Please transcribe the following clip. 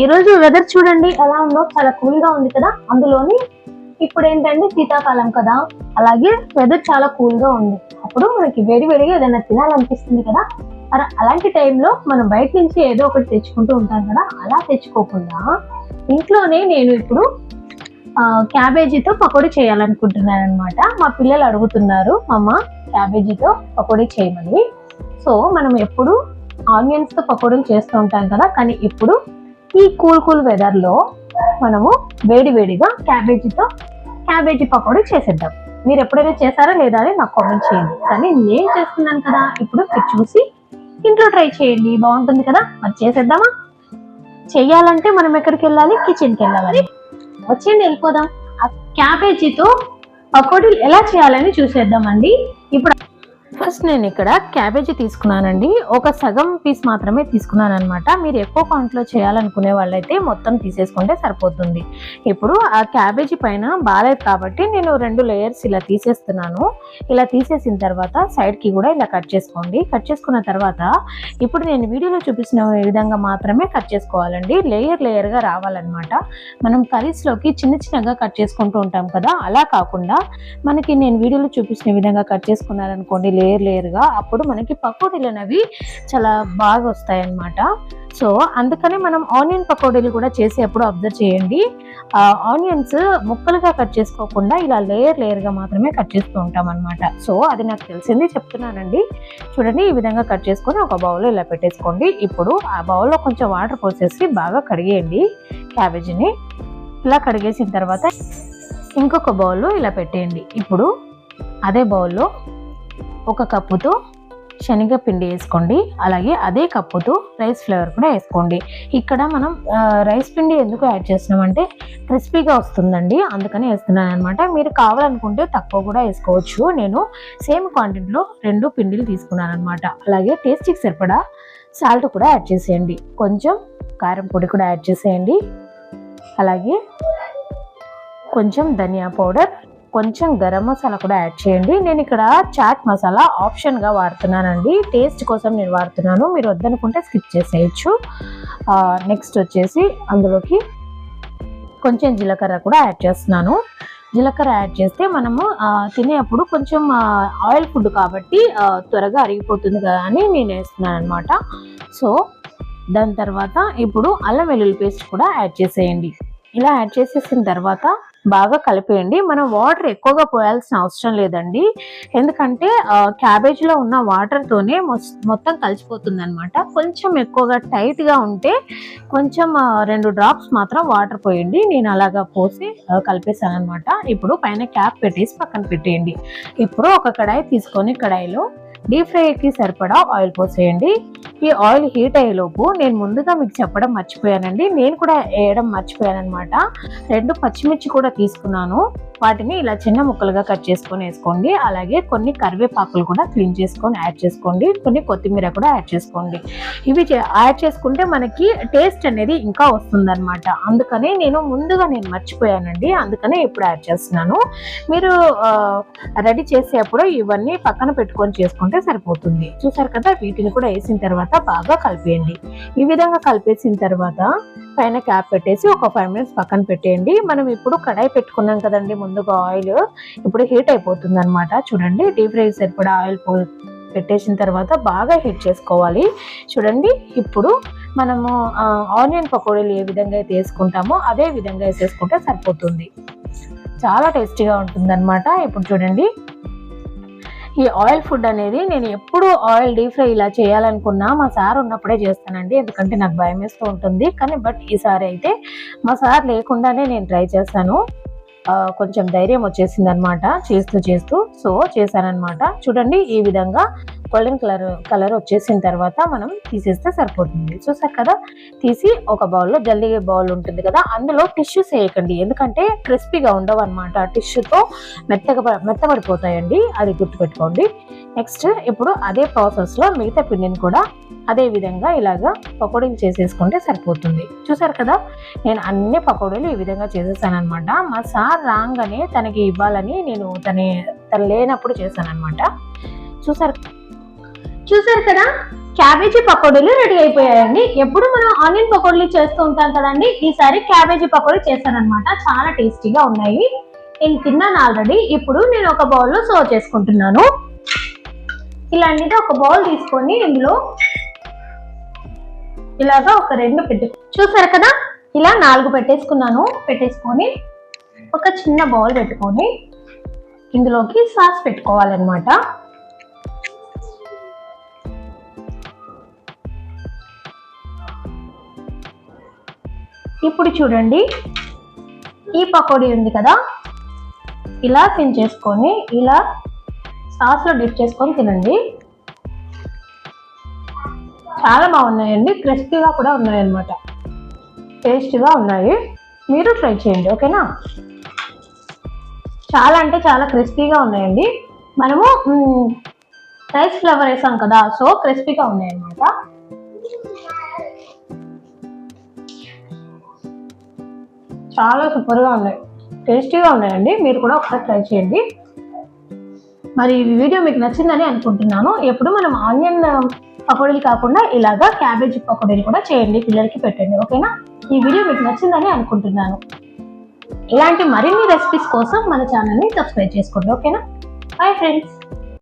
ఈ రోజు వెదర్ చూడండి ఎలా ఉందో చాలా కూల్గా ఉంది కదా? అందులోని ఇప్పుడు ఏంటంటే శీతాకాలం కదా. అలాగే వెదర్ చాలా కూల్గా ఉంది. అప్పుడు మనకి వేడి వేడిగా ఏదైనా తినాలనిపిస్తుంది కదా. మరి అలాంటి టైంలో మనం బయట నుంచి ఏదో ఒకటి తెచ్చుకుంటూ ఉంటాం కదా. అలా తెచ్చుకోకుండా ఇంట్లోనే నేను ఇప్పుడు క్యాబేజీతో పకోడీ చేయాలనుకుంటున్నాను అనమాట మా పిల్లలు అడుగుతున్నారు అమ్మ క్యాబేజీతో పకోడీ చేయమని. సో మనం ఎప్పుడు ఆనియన్స్తో పకోడీలు చేస్తూ ఉంటాం కదా. కానీ ఇప్పుడు ఈ కూల్ కూల్ వెదర్లో మనము వేడి వేడిగా క్యాబేజీతో క్యాబేజీ పకోడీ చేసేద్దాం. మీరు ఎప్పుడైనా చేశారా లేదా అని నాకు కామెంట్ చేయండి. కానీ నేను చేస్తున్నాను కదా ఇప్పుడు మీరు చూసి ఇంట్లో ట్రై చేయండి. బాగుంటుంది కదా? మరి చేసేద్దామా? చెయ్యాలంటే మనం ఎక్కడికి వెళ్ళాలి? కిచెన్కి వెళ్ళాలి. వచ్చేయండి వెళ్ళిపోదాం. ఆ క్యాబేజీతో పకోడీలు ఎలా చేయాలని చూసేద్దామండి. ఇప్పుడు ఫస్ట్ నేను ఇక్కడ క్యాబేజీ తీసుకున్నానండి. ఒక సగం పీస్ మాత్రమే తీసుకున్నాను అనమాట మీరు ఎక్కువ క్వాంటిటీలో చేయాలనుకునే వాళ్ళైతే మొత్తం తీసేసుకుంటే సరిపోతుంది. ఇప్పుడు ఆ క్యాబేజీ పైన బాగాలేదు కాబట్టి నేను రెండు లేయర్స్ ఇలా తీసేస్తున్నాను. ఇలా తీసేసిన తర్వాత సైడ్కి కి కూడా ఇలా కట్ చేసుకోండి. కట్ చేసుకున్న తర్వాత ఇప్పుడు నేను వీడియోలో చూపించిన విధంగా మాత్రమే కట్ చేసుకోవాలండి. లేయర్ లేయర్గా రావాలన్నమాట. మనం కర్రీస్లోకి చిన్న చిన్నగా కట్ చేసుకుంటూ ఉంటాం కదా? అలా కాకుండా మనకి నేను వీడియోలో చూపించిన విధంగా కట్ చేసుకున్నారనుకోండి లేయర్ లేయర్గా అప్పుడు మనకి పకోడీలు అనేవి చాలా బాగా వస్తాయి అన్నమాట సో అందుకనే మనం ఆనియన్ పకోడీలు కూడా చేసేప్పుడు అబ్జర్వ్ చేయండి. ఆనియన్స్ ముక్కలుగా కట్ చేసుకోకుండా ఇలా లేయర్ లేయర్గా మాత్రమే కట్ చేస్తూ ఉంటాం అనమాట సో అది నాకు తెలిసింది చెప్తున్నానండి. చూడండి ఈ విధంగా కట్ చేసుకొని ఒక బౌల్లో ఇలా పెట్టేసుకోండి. ఇప్పుడు ఆ బౌల్లో కొంచెం వాటర్ పోసేసి బాగా కడిగేయండి క్యాబేజీని. ఇలా కడిగేసిన తర్వాత ఇంకొక బౌల్లో ఇలా పెట్టేయండి. ఇప్పుడు అదే బౌల్లో ఒక కప్పుతో శనగపిండి వేసుకోండి. అలాగే అదే కప్పుతో రైస్ ఫ్లేవర్ కూడా వేసుకోండి. ఇక్కడ మనం రైస్ పిండి ఎందుకు యాడ్ చేస్తున్నామంటే క్రిస్పీగా వస్తుందండి. అందుకని వేస్తున్నాను అనమాట మీరు కావాలనుకుంటే తక్కువ కూడా వేసుకోవచ్చు. నేను సేమ్ క్వాంటిటీలో రెండు పిండిలు తీసుకున్నాను అనమాట అలాగే టేస్ట్కి సరిపడా సాల్ట్ కూడా యాడ్ చేసేయండి. కొంచెం కారం పొడి కూడా యాడ్ చేసేయండి. అలాగే కొంచెం ధనియా పౌడర్ కొంచెం గరం మసాలా కూడా యాడ్ చేయండి. నేను ఇక్కడ చాట్ మసాలా ఆప్షన్గా వాడుతున్నానండి. టేస్ట్ కోసం నేను వాడుతున్నాను. మీరు వద్దనుకుంటే స్కిప్ చేసేయచ్చు. నెక్స్ట్ వచ్చేసి అందులోకి కొంచెం జీలకర్ర కూడా యాడ్ చేస్తున్నాను. జీలకర్ర యాడ్ చేస్తే మనము తినేప్పుడు తినేటప్పుడు కొంచెం ఆయిల్ ఫుడ్ కాబట్టి త్వరగా అరిగిపోతుంది కదా అని నేను వేస్తున్నాను అనమాట సో దాని తర్వాత ఇప్పుడు అల్లం వెల్లుల్లి పేస్ట్ కూడా యాడ్ చేసేయండి. ఇలా యాడ్ చేసేసిన తర్వాత బాగా కలిపేయండి. మనం వాటర్ ఎక్కువగా పోయాల్సిన అవసరం లేదండి. ఎందుకంటే క్యాబేజ్లో క్యాబేజీలో ఉన్న వాటర్తోనే మొత్తం కలిసిపోతుంది అనమాట కొంచెం ఎక్కువగా టైట్గా ఉంటే కొంచెం రెండు డ్రాప్స్ మాత్రం వాటర్ పోయండి. నేను అలాగా పోసి కలిపేశాను కలిపేసాను అనమాట ఇప్పుడు పైన క్యాప్ పెట్టేసి పక్కన పెట్టేయండి. ఇప్పుడు ఒక కడాయి తీసుకొని కడాయిలో డీప్ ఫ్రైకి సరిపడా ఆయిల్ పోసేయండి. ఈ ఆయిల్ హీట్ అయ్యేలోపు నేను ముందుగా మీకు చెప్పడం మర్చిపోయానండి. నేను కూడా వేయడం మర్చిపోయాను అనమాట రెండు పచ్చిమిర్చి కూడా తీసుకున్నాను. వాటిని ఇలా చిన్న ముక్కలుగా కట్ చేసుకొని వేసుకోండి. అలాగే కొన్ని కరివేపాకులు కూడా క్లీన్ చేసుకొని యాడ్ చేసుకోండి. కొన్ని కొత్తిమీర కూడా యాడ్ చేసుకోండి. ఇవి యాడ్ చేసుకుంటే మనకి టేస్ట్ అనేది ఇంకా వస్తుందన్నమాట. అందుకనే నేను ముందుగా నేను మర్చిపోయానండి. అందుకనే ఇప్పుడు యాడ్ చేస్తున్నాను. మీరు రెడీ చేసేటప్పుడు ఇవన్నీ పక్కన పెట్టుకొని చేసుకుంటే సరిపోతుంది. చూసారు కదా? వీటిని కూడా వేసిన తర్వాత బాగా కలిపేయండి. ఈ విధంగా కలిపేసిన తర్వాత పైన క్యాప్ పెట్టేసి ఒక ఫైవ్ మినిట్స్ పక్కన పెట్టేయండి. మనం ఇప్పుడు కడాయి పెట్టుకున్నాం కదండి ముందుగా ఆయిల్. ఇప్పుడు హీట్ అయిపోతుంది అనమాట చూడండి డీప్ ఫ్రై సరిపడా ఆయిల్ పో పెట్టేసిన తర్వాత బాగా హీట్ చేసుకోవాలి. చూడండి ఇప్పుడు మనము ఆనియన్ పకోడీలు ఏ విధంగా అయితే వేసుకుంటామో అదే విధంగా వేసేసుకుంటే సరిపోతుంది. చాలా టేస్టీగా ఉంటుందన్నమాట. ఇప్పుడు చూడండి ఈ ఆయిల్ ఫుడ్ అనేది నేను ఎప్పుడు ఆయిల్ డీప్ ఫ్రై ఇలా చేయాలనుకున్నా మా సార్ ఉన్నప్పుడే చేస్తానండి. ఎందుకంటే నాకు భయం వేస్తూ ఉంటుంది. కానీ బట్ ఈసారి అయితే మా సార్ లేకుండానే నేను ట్రై చేశాను కొంచెం ధైర్యం వచ్చేసింది అనమాట చేస్తూ చేస్తూ సో చేశానన్నమాట చూడండి ఈ విధంగా గోల్డెన్ కలర్ కలర్ వచ్చేసిన తర్వాత మనం తీసేస్తే సరిపోతుంది. చూసారు కదా? తీసి ఒక బౌల్లో జల్లి బౌల్ ఉంటుంది కదా? అందులో టిష్యూస్ వేయకండి. ఎందుకంటే క్రిస్పీగా ఉండవు అనమాట టిష్యూతో. మెత్తగా మెత్తబడిపోతాయండి. అది గుర్తుపెట్టుకోండి. నెక్స్ట్ ఇప్పుడు అదే ప్రాసెస్లో మిగతా పిండిని కూడా అదే విధంగా ఇలాగా పకోడీలు చేసేసుకుంటే సరిపోతుంది. చూసారు కదా? నేను అన్ని పకోడీలు ఈ విధంగా చేసేసాను అనమాట మా సార్ రాగానే తనకి ఇవ్వాలని నేను తన తను లేనప్పుడు చేశాను అనమాట చూసారు చూసారు కదా? క్యాబేజీ పకోడీలు రెడీ అయిపోయాయండి. ఎప్పుడు మనం ఆనియన్ పకోడీలు చేస్తూ ఉంటాం కదండి ఈసారి క్యాబేజీ పకోడీ చేశానన్నమాట. చాలా టేస్టీగా ఉన్నాయి. నేను తిన్నాను ఆల్రెడీ. ఇప్పుడు నేను ఒక బౌల్లో సర్వ్ చేసుకుంటున్నాను. ఇలాంటిది ఒక బౌల్ తీసుకొని ఇందులో ఇలాగా ఒక రెండు పెట్టు చూసారు కదా? ఇలా నాలుగు పెట్టేసుకున్నాను. పెట్టేసుకొని ఒక చిన్న బౌల్ పెట్టుకొని ఇందులోకి సాస్ పెట్టుకోవాలన్నమాట. ఇప్పుడు చూడండి. ఈ పకోడీ ఉంది కదా. ఇలా తిన్ చేసుకొని ఇలా సాస్లో డిప్ చేసుకొని తినండి. చాలా బాగున్నాయండి. క్రిస్పీగా కూడా ఉన్నాయన్నమాట. టేస్ట్గా ఉన్నాయి. మీరు ట్రై చేయండి ఓకేనా? చాలా అంటే చాలా క్రిస్పీగా ఉన్నాయండి. మనము రైస్ ఫ్లవర్ వేసాం కదా సో క్రిస్పీగా ఉన్నాయి చాలా సూపర్గా ఉన్నాయి. టేస్టీగా ఉన్నాయండి. మీరు కూడా ఒకసారి ట్రై చేయండి. మరి ఈ వీడియో మీకు నచ్చిందని అనుకుంటున్నాను. ఎప్పుడు మనం ఆనియన్ పకోడీలు కాకుండా ఇలాగా క్యాబేజీ పకోడీలు కూడా చేయండి. పిల్లలకి పెట్టండి. ఓకేనా? ఈ వీడియో మీకు నచ్చిందని అనుకుంటున్నాను. ఇలాంటి మరిన్ని రెసిపీస్ కోసం మన ఛానల్ని సబ్స్క్రైబ్ చేసుకోండి. ఓకేనా? Bye friends